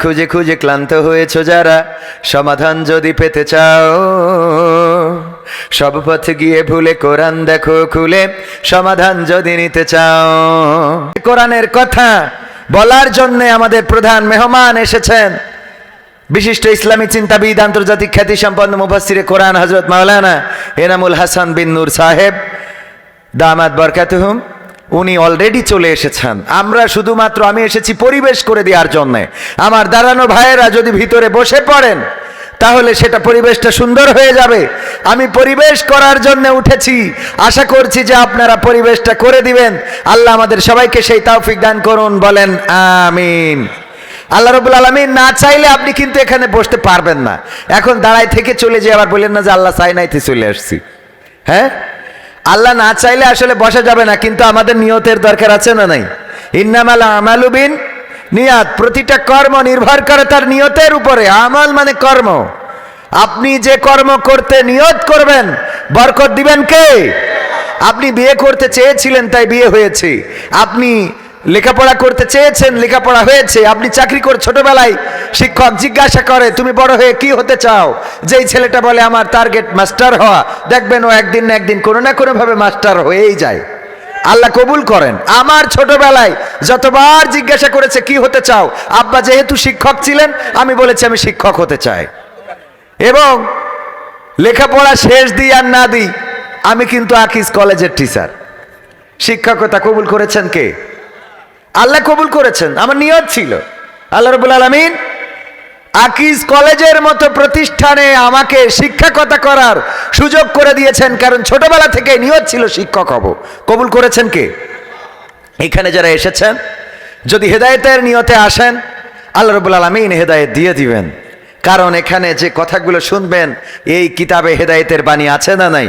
খুঁজে খুঁজে ক্লান্ত হয়েছ যারা, সমাধান যদি পেতে চাও। সব পথে গিয়ে ভুলে কোরআন দেখো খুলে, সমাধান যদি নিতে চাও। কোরআনের কথা বলার জন্য আমাদের প্রধান মেহমান এসেছেন। বিশিষ্ট ইসলামী চিন্তাবিদ, আন্তর্জাতিক খ্যাতি সম্পন্ন মুফাসিরে কোরআন হজরত মাওলানা এনামুল হাসান বিন নূর সাহেব। দামাত বরকাতুহুম। উনি অলরেডি চলে এসেছেন। আমরা শুধুমাত্র আমি এসেছি পরিবেশ করে দেওয়ার জন্যে। আমার দাঁড়ানো ভাইয়েরা যদি ভিতরে বসে পড়েন, তাহলে সেটা পরিবেশটা সুন্দর হয়ে যাবে। আমি পরিবেশ করার জন্য উঠেছি। আশা করছি যে আপনারা পরিবেশটা করে দিবেন। আল্লাহ আমাদের সবাইকে সেই তাওফিক দান করুন, বলেন আমিন। আল্লাহ রবুল আলমিন না চাইলে আপনি কিন্তু এখানে বসতে পারবেন না। এখন দাঁড়াই থেকে চলে যেয়ে আবার বললেন না যে আল্লাহ চাই নাইতে চলে আসছি। হ্যাঁ? আল্লাহ না চাইলে আসলে বসা যাবে না, কিন্তু আমাদের নিয়তের দরকার আছে না নাই? ইন্নামাল আমালুবিন নিয়াত, প্রতিটা কর্ম নির্ভর করে তার নিয়তের উপরে। আমল মানে কর্ম। আপনি যে কর্ম করতে নিয়ত করবেন, বরকত দিবেন কে? আপনি বিয়ে করতে চেয়েছিলেন, তাই বিয়ে হয়েছে। আপনি লেখাপড়া করতে চেয়েছেন, লেখাপড়া হয়েছে, আপনি চাকরি করে ছোটবেলায় শিক্ষক জিজ্ঞাসা করে, তুমি বড় হয়ে কি হতে চাও? যেই ছেলেটা বলে, আমার টার্গেট মাস্টার হওয়া। দেখবেন ও একদিন না একদিন কোনো না কোনোভাবে মাস্টার হয়েই যায়। আল্লাহ কবুল করেন। আমার ছোটবেলায় যতবার জিজ্ঞাসা করেছে, কি হতে চাও? আব্বা যেহেতু শিক্ষক ছিলেন, আমি বলেছি, আমি শিক্ষক হতে চাই। এবং লেখাপড়া শেষ দিই আর না দিই, আমি কিন্তু আকিস কলেজের টিচার শিক্ষকতা কবুল করেছেন কে? আল্লাহ কবুল করেছেন, আমার নিয়ত ছিল। আল্লাহ রবুল আলমিন আকিজ কলেজের মতো প্রতিষ্ঠানে আমাকে শিক্ষকতা করার সুযোগ করে দিয়েছেন, কারণ ছোটবেলা থেকে নিয়ত ছিল শিক্ষক হব। কবুল করেছেন কে? এখানে যারা এসেছেন, যদি হেদায়েতের নিয়তে আসেন, আল্লাহ রবুল আলমিন হেদায়েত দিয়ে দিবেন। কারণ এখানে যে কথাগুলো শুনবেন, এই কিতাবে হেদায়েতের বাণী আছে না নাই?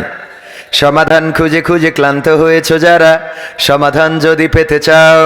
সমাধান খুঁজে খুঁজে ক্লান্ত হয়েছ যারা? সমাধান যদি পেতে চাও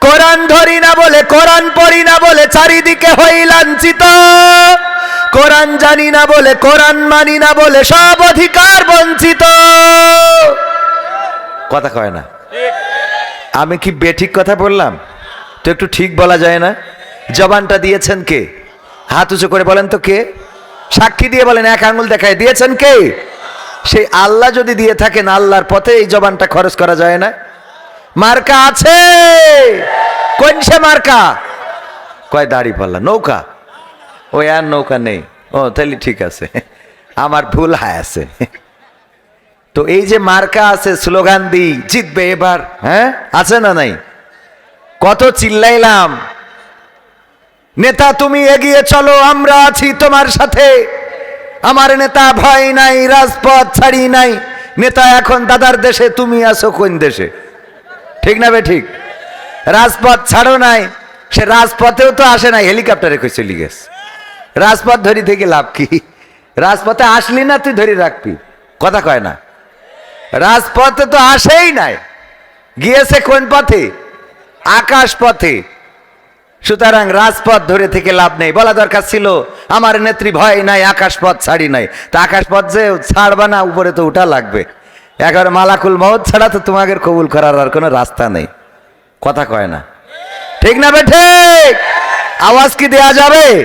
কোরআন ধরি না বলে, কোরআন পড়ি না বলে চারিদিকে হই লাঞ্ছিত। কোরআন জানি না বলে, কোরআন মানি না বলে সব অধিকার বঞ্চিত। কথা কয় না? আমি কি বেঠিক কথা বললাম? তো একটু ঠিক বলা যায় না? জবানটা দিয়েছেন কে? হাত উঁচু করে বলেন তো কে? সাক্ষী দিয়ে বলেন, এক আঙুল দেখায়, দিয়েছেন কে? সেই আল্লাহ যদি দিয়ে থাকেন, আল্লাহর পথে এই জবানটা খরচ করা যায় না। মার্কা আছে। কোন সে মার্কা? কয় দাড়ি পাল্লা, নৌকা? ও, আর নৌকা নেই। ও, তাহলে ঠিক আছে। আমার ভুল হায় আছে। তো এই যে মার্কা আছে, স্লোগান দিই, জিতবে এবার হ্যাঁ? আছে না নাই? কত চিল্লাইলাম। নেতা তুমি এগিয়ে চলো, আমরা আছি তোমার সাথে। আমার নেতা ভয় নাই, রাজপথ ছাড়ি নাই। নেতা এখন দাদার দেশে, তুমি আছো কোন দেশে? ঠিক না বে ঠিক? রাজপথ ছাড়ো নাই, সে রাজপথেও তো আসে নাই, হেলিকপ্টারে কই চলি গেছে রাজপথ ধরি থেকে লাভ কি? রাজপথে আসলি না তুই ধরে রাখবি? কথা কয় না। রাজপথে তো আসেই নাই, গিয়েছে কোন পথে? আকাশ পথে। সুতরাং রাজপথ ধরে থেকে লাভ নেই। বলা দরকার ছিল, আমার নেত্রী ভয় নাই, আকাশ পথ ছাড়ি নাই। তা আকাশ পথ যে ছাড়বা না, উপরে তো উঠা লাগবে। একবার মালাকুল মহৎ ছাড়া তো তোমাকে কবুল করার আর কোনো রাস্তা নেই। কথা কয় না। ঠিক না ঠিক? আওয়াজ কি দেয়া যাবে?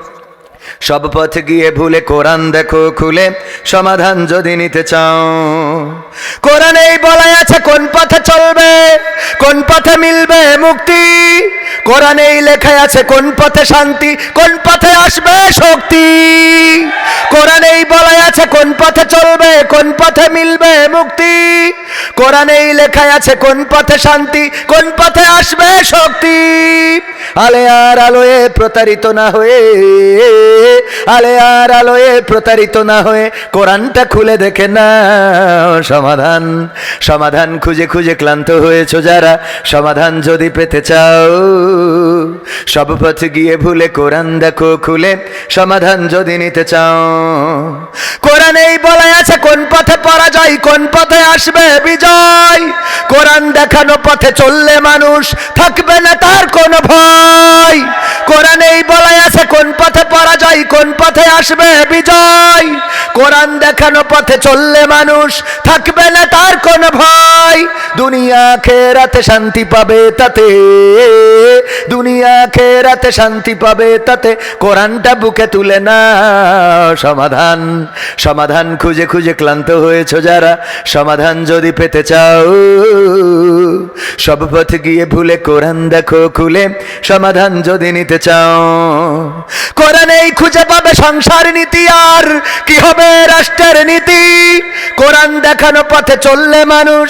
সব পথ গিয়ে ভুলে কোরআন দেখো খুলে, সমাধান যদি নিতে চাও। কোরআন এই বলাই আছে কোন পথে চলবে, কোন পথে মিলবে মুক্তি। কোরআন এই লেখায় আছে কোন পথে শান্তি, কোন পথে আসবে শক্তি। কোরআন এই বলাই আছে কোন পথে চলবে, কোন পথে মিলবে মুক্তি। কোরআন এই লেখায় আছে কোন পথে শান্তি, কোন পথে আসবে শক্তি। আলে আর আলোয় প্রতারিত না হয়ে আলে আর আলোয় প্রতারিত না হয়ে কোরআনটা খুলে দেখে না সমাধান সমাধান খুঁজে খুঁজে ক্লান্ত হয়েছ যারা, সমাধান যদি পেতে চাও। সব পথ গিয়ে ভুলে কোরআন দেখো খুলে, সমাধান যদি নিতে চাও। কোরআন এই বলা আছে, কোন পথে পরাজয়, কোন পথে আসবে বিজয়? কোরআন দেখানো পথে চললে মানুষ থাকবে না, তার কোনো ভয়। কোরআনেই বলাই আছে, কোন পথে পরাজয়, কোন পথে আসবে বিজয়? কোরআন দেখানো পথে চললে মানুষ থাকবে না, তার কোনো ভয়। দুনিয়া খেরাতে শান্তি পাবে তাতে। দুনিয়া খেরাতে শান্তি পাবে তাতে। কোরআনটা বুকে তুলে না সমাধান। সমাধান খুঁজে খুঁজে ক্লান্ত হয়েছ যারা। সমাধান যদি পেতে চাও, সব পথ গিয়ে ভুলে কোরআন দেখো খুলে। সমাধান যদি নিতে চাও, কোরআনেই খুঁজে পাবে সংসার নীতি আর। কি হবে রাষ্ট্রের নীতি? কোরআন দেখানো পথে চললে মানুষ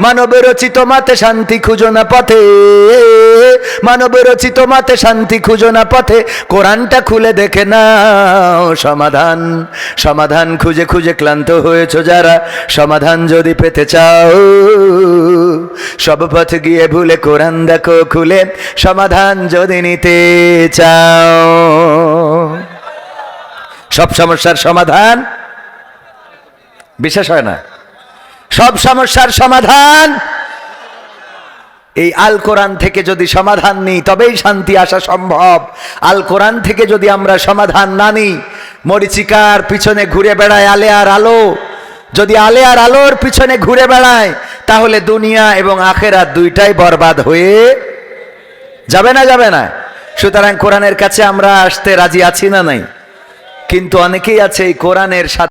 মানব রচিত মাতে শান্তি খুঁজো না পথে। মানব রচিত মাতে শান্তি খুঁজো না পথে। কোরআনটা খুলে দেখে না সমাধান। সমাধান খুঁজে খুঁজে ক্লান্ত হয়েছ যারা। সমাধান যদি পেতে চাও, সব পথ গিয়ে ভুলে কোরআন দেখো খুলে। সমাধান যদি নিতে চাও, সব সমস্যার সমাধান। বিশেষ হয় না? সব সমস্যার সমাধান। এই আল কোরআন থেকে যদি সমাধান নিই, তবেই শান্তি আসা সম্ভব। আল কোরআন থেকে যদি আমরা সমাধান না নিই, মরিচিকার পিছনে ঘুরে বেড়ায় আলে আর আলো। যদি আলে আর আলোর পিছনে ঘুরে বেড়ায়, তাহলে দুনিয়া এবং আখেরা দুইটাই বরবাদ হয়ে যাবে না যাবে না। সুতরাং কোরআনের কাছে আমরা আসতে রাজি আছি না নাই। কিন্তু অনেকেই আছে এই কোরআনের সাথে